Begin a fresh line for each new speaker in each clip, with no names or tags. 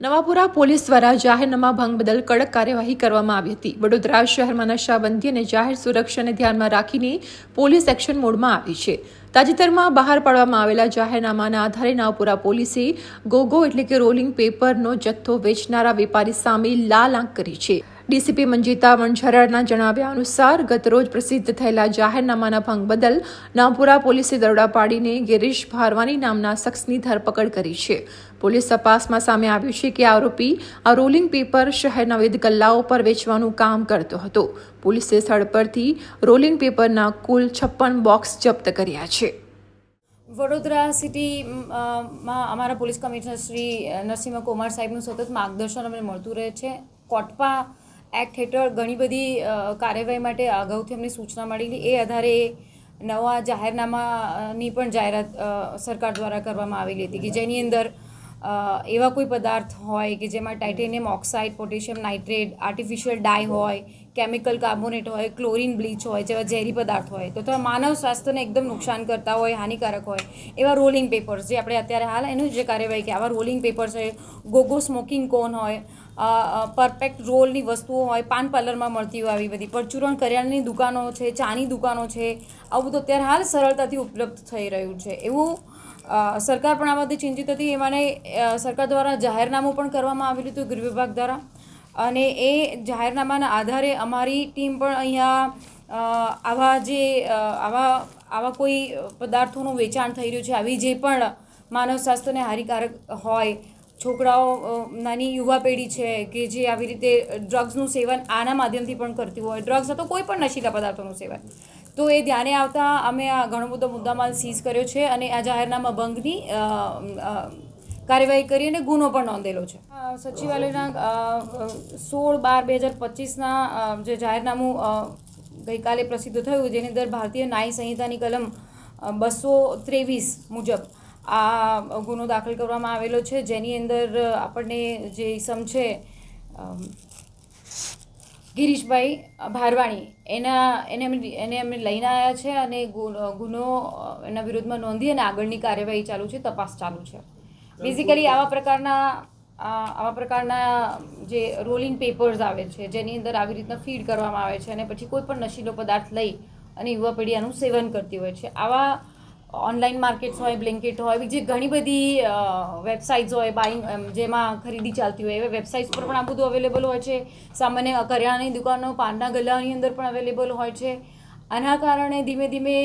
Navapura police દ્વારા જાહેરનામા ભંગ બદલ કડક કાર્યવાહી કરવામાં આવી હતી. વડોદરા શહેરમાં નશાબંધી અને જાહેર સુરક્ષાને ધ્યાનમાં રાખીને પોલીસ એક્શન મોડમાં આવી છે. તાજેતરમાં બહાર પાડવામાં આવેલા જાહેરનામાના આધારે નવાપુરા પોલીસે ગોગો એટલે કે રોલિંગ પેપરનો જથ્થો વેચનારા વેપારી સામે લાલ આંક કરી છે. ડીસીપી મંજીતા વણઝરાના જણાવ્યા અનુસાર ગતરોજ પ્રસિદ્ધ થયેલા જાહેરનામાના ભંગ બદલ નવપુરા પોલીસે દરોડા પાડીને ગિરીશ ભારવાની નામના શખ્સની ધરપકડ કરી છે. પોલીસ તપાસમાં સામે આવ્યું છે કે આરોપી આ રોલિંગ પેપર શહેરના વિવિધ ગલ્લાઓ પર વેચવાનું કામ કરતો હતો. પોલીસે સ્થળ પરથી રોલિંગ પેપરના કુલ છપ્પન બોક્સ જપ્ત કર્યા છે.
વડોદરા સિટી માં અમારા પોલીસ કમિશનર શ્રી નરસિંહ કુમાર સાહેબનું સતત માર્ગદર્શન અમને મળતું રહે છે. કોટપા એક્ટ હેઠળ ઘણી બધી કાર્યવાહી માટે અગાઉથી અમને સૂચના મળેલી. એ આધારે નવા જાહેરનામાની પણ જાહેરાત સરકાર દ્વારા કરવામાં આવેલી હતી કે જેની અંદર એવા કોઈ પદાર્થ હોય કે જેમાં titanium oxide, potassium nitrate, artificial dye હોય, કેમિકલ કાર્બોનેટ હોય, ક્લોરિન બ્લીચ હોય જેવા ઝેરી પદાર્થ હોય, તો માનવ સ્વાસ્થ્યને એકદમ નુકસાન કરતા હોય, હાનિકારક હોય, એવા રોલિંગ પેપર્સ જે આપણે અત્યારે હાલ એનું જે કાર્યવાહી કે આવા રોલિંગ પેપર્સ હોય, ગોગો સ્મોકિંગ કોન હોય પરફેક્ટ રોલની વસ્તુઓ હોય, પાન પાર્લરમાં મળતી હોય આવી બધી, પરચુરણ કરિયાણાની દુકાનો છે, ચાની દુકાનો છે, આવું બધું અત્યારે હાલ સરળતાથી ઉપલબ્ધ થઈ રહ્યું છે. એવું સરકાર પણ આ બાબતે ચિંતિત હતી. એમાંને અ, સરકાર દ્વારા જાહેરનામું પણ કરવામાં આવેલું હતું ગૃહ વિભાગ દ્વારા. અને એ જાહેરનામાના આધારે અમારી ટીમ પણ અહીંયા આવા જે આવા આવા કોઈ પદાર્થોનું વેચાણ થઈ રહ્યું છે આવી જે પણ માનવ સ્વાસ્થ્યને હાનિકારક હોય છોકરાઓ નાની યુવા પેઢી છે કે જે આવી રીતે ડ્રગ્સનું સેવન આના માધ્યમથી પણ કરતી હોય. ડ્રગ્સ અથવા કોઈ પણ નશીલા પદાર્થોનું સેવન. તો એ ધ્યાને આવતા અમે આ ઘણો બધો મુદ્દામાલ સીઝ કર્યો છે અને આ જાહેરનામા ભંગની કાર્યવાહી કરી અને ગુનો પણ નોંધેલો છે. સચિવાલયના સોળ બાર બે હજાર પચીસના જે જાહેરનામું ગઈકાલે પ્રસિદ્ધ થયું, જેની અંદર ભારતીય ન્યાય સંહિતાની કલમ બસો ત્રેવીસ મુજબ આ ગુનો દાખલ કરવામાં આવેલો છે. જેની અંદર આપણને જે ઇસમ છે ગિરીશભાઈ ભારવાણી, એના, એને એને અમે લઈને આવ્યા છે અને ગુનો, એના વિરુદ્ધમાં નોંધી અને આગળની કાર્યવાહી ચાલુ છે, તપાસ ચાલુ છે. બેઝિકલી આવા પ્રકારના આવા પ્રકારના જે રોલિંગ પેપર્સ આવે છે, જેની અંદર આવી રીતના ફીડ કરવામાં આવે છે અને પછી કોઈ પણ નશીલો પદાર્થ લઈ અને યુવા પેઢી આનું સેવન કરતી હોય છે, આવા ઓનલાઈન માર્કેટ્સ હોય બ્લિંકિટ હોય જે ઘણી બધી વેબસાઇટ્સ હોય બાઇંગ જેમાં ખરીદી ચાલતી હોય, એવી વેબસાઇટ્સ પર પણ આ બધું અવેલેબલ હોય છે. સામાન્ય કરિયાણાની દુકાનો, પાનના ગલ્લાની અંદર પણ અવેલેબલ હોય છે. આના કારણે ધીમે ધીમે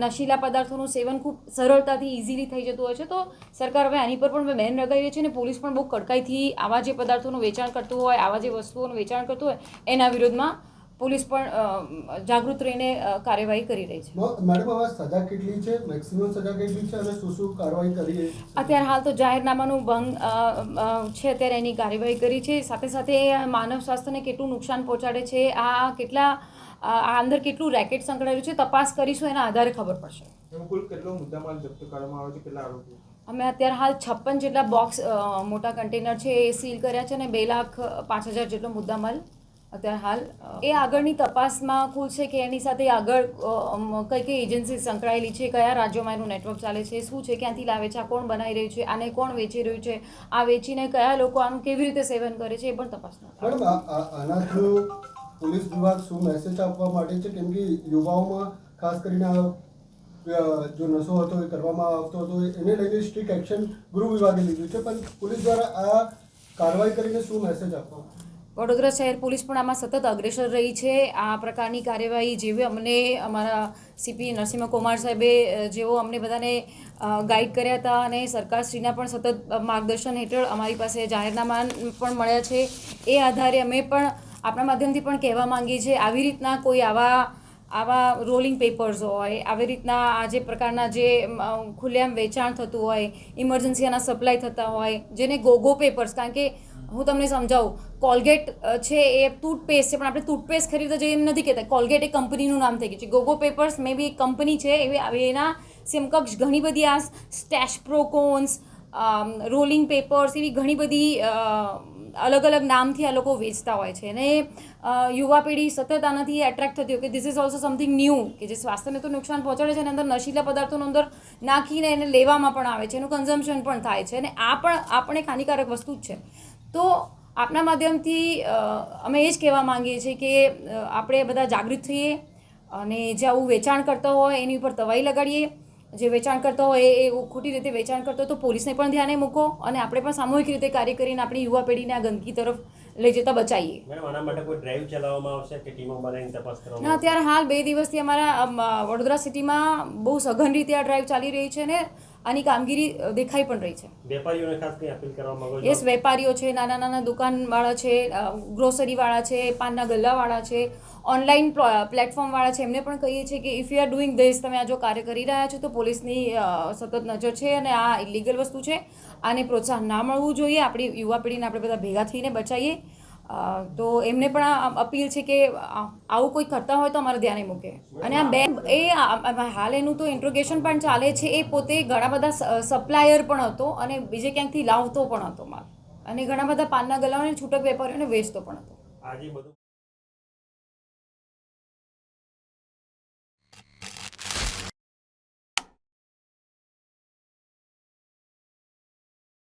નશીલા પદાર્થોનું સેવન ખૂબ સરળતાથી ઇઝીલી થઈ જતું હોય છે. તો સરકાર હવે આની પર પણ બેન લગાવી રહી છે અને પોલીસ પણ બહુ કડકાઈથી આવા જે પદાર્થોનું વેચાણ કરતું હોય, આવા જે વસ્તુઓનું વેચાણ કરતું હોય, એના વિરોધમાં પોલીસ પણ જાગૃત રહીને કાર્યવાહી કરી રહી છે.
મેડમ હવે સજા કેટલી છે? મેક્સિમમ સજા કેટલી છે અને શું શું કાર્યવાહી કરીએ
અત્યારે હાલ તો જાહેરનામાનું ભંગ છે અત્યારે એની કાર્યવાહી કરી છે. સાથે સાથે માનવ સ્વાસ્થ્યને કેટલું નુકસાન પહોંચાડે છે આ કેટલા આ આ અંદર કેટલું રેકેટ સંકળાયેલું છે તપાસ કરીશું એના આધારે ખબર પડશે.
કુલ કેટલો મુદ્દામાલ જપ્ત કરવામાં આવે છે કેટલા આરોપીઓ
અમે અત્યારે હાલ છપ્પન જેટલા બોક્સ મોટા કન્ટેનર છે એ સીલ કર્યા છે અને બે લાખ પાંચ હજાર જેટલો મુદ્દામાલ અત્યારે હાલ એ આગળની તપાસમાં ખુલશે કે એની સાથે આગળ કઈ કઈ એજન્સી સંકળાયેલી છે કયા રાજ્યોમાં એનું નેટવર્ક ચાલે છે શું છે ક્યાંથી લાવે છે આ કોણ બનાવી રહ્યું છે આને કોણ વેચી રહ્યું છે આ વેચીને કયા લોકો આનું કેવી રીતે સેવન કરે છે એ પણ
તપાસ આના થ્રુ પોલીસ વિભાગ શું મેસેજ આપવા માટે છે? કેમ કે યુવાઓમાં ખાસ કરીને જો નશો હતો એ કરવામાં આવતો હતો એને લઈને સ્ટ્રિક્ટ એક્શન ગૃહ વિભાગે લીધું છે. પણ પોલીસ દ્વારા આ કાર્યવાહી કરીને શું મેસેજ આપવા?
વડોદરા શહેર પોલીસ પણ આમાં સતત અગ્રેસર રહી છે. આ પ્રકારની કાર્યવાહી જેવી અમને અમારા સીપી નરસિંહ કુમાર સાહેબે જેઓ અમને બધાને ગાઈડ કર્યા હતા અને સરકારશ્રીના પણ સતત માર્ગદર્શન હેઠળ અમારી પાસે જાહેરનામા પણ મળ્યા છે. એ આધારે અમે પણ આપણા માધ્યમથી પણ કહેવા માંગીએ છીએ, આવી રીતના કોઈ આવા આવા રોલિંગ પેપર્સ હોય, આવી રીતના આ જે પ્રકારના જે ખુલ્લેઆમ વેચાણ થતું હોય ઇમરજન્સીના સપ્લાય થતા હોય, જેને ગોગો પેપર્સ કારણ કે હું તમને સમજાવું. કોલગેટ છે એ ટૂથપેસ્ટ છે, પણ આપણે ટૂથપેસ્ટ ખરીદવા જઈએ એમ નથી કહેતા. કોલગેટ એ કંપનીનું નામ થઈ ગયું છે. ગોગો પેપર્સ મે બી કંપની છે, એવી એના સમકક્ષ ઘણી બધી આ સ્ટેશ પ્રોકોન્સ રોલિંગ પેપર્સ એવી ઘણી બધી અલગ અલગ નામથી આ લોકો વેચતા હોય છે. અને યુવા પેઢી સતત આનાથી એટ્રેક્ટ થતી હોય કે this is also something new કે જે સ્વાસ્થ્યને તો નુકસાન પહોંચાડે છે અને અંદર નશીલા પદાર્થોનો અંદર નાખીને એને લેવામાં પણ આવે છે, એનું કન્ઝમ્પશન પણ થાય છે. અને આ પણ આપણે હાનિકારક વસ્તુ જ છે. તો આપના માધ્યમથી અમે એ જ કહેવા માંગીએ છીએ કે આપણે બધા જાગૃત થઈએ અને જે આવું વેચાણ કરતા હોય એની ઉપર તવાઈ લગાડીએ. જે વેચાણ કરતો હોય એ ખોટી રીતે વેચાણ કરતો તો પોલીસને પણ ધ્યાને મૂકો અને આપણે પણ સામૂહિક રીતે કાર્ય કરીને આપણી યુવા પેઢીને આ ગંદકી તરફ લઈ જતા બચાવીએ ના અત્યારે હાલ બે દિવસથી અમારા વડોદરા સિટીમાં બહુ સઘન રીતે આ ડ્રાઈવ ચાલી રહી છે ને આની કામગીરી દેખાઈ પણ રહી છે.
વેપારીઓને ખાસ કંઈ અપીલ કરવા માંગો
યસ વેપારીઓ છે નાના નાના દુકાનવાળા છે ગ્રોસરીવાળા છે પાનના ગલ્લાવાળા છે ઓનલાઈન પ્લેટફોર્મવાળા છે, એમને પણ કહીએ છીએ કે if you are doing this તમે આ જો કાર્ય કરી રહ્યા છો, તો પોલીસની સતત નજર છે અને આ ઇલીગલ વસ્તુ છે. આને પ્રોત્સાહન ના મળવું જોઈએ. આપણી યુવા પેઢીને આપણે બધા ભેગા થઈને બચાવીએ તો એમને પણ અપીલ છે કે આવું કોઈ કરતા હોય તો અમારે ધ્યાને મૂકે. અને આ બે, એ હાલ એનું તો ઇન્ટ્રોગેશન પણ ચાલે છે. એ પોતે ઘણા બધા સપ્લાયર પણ હતો અને બીજે ક્યાંકથી લાવતો પણ હતો માલ. અને ઘણા બધા પાનના ગલાઓને છૂટક વેપારીઓને વેચતો પણ હતો.
બધું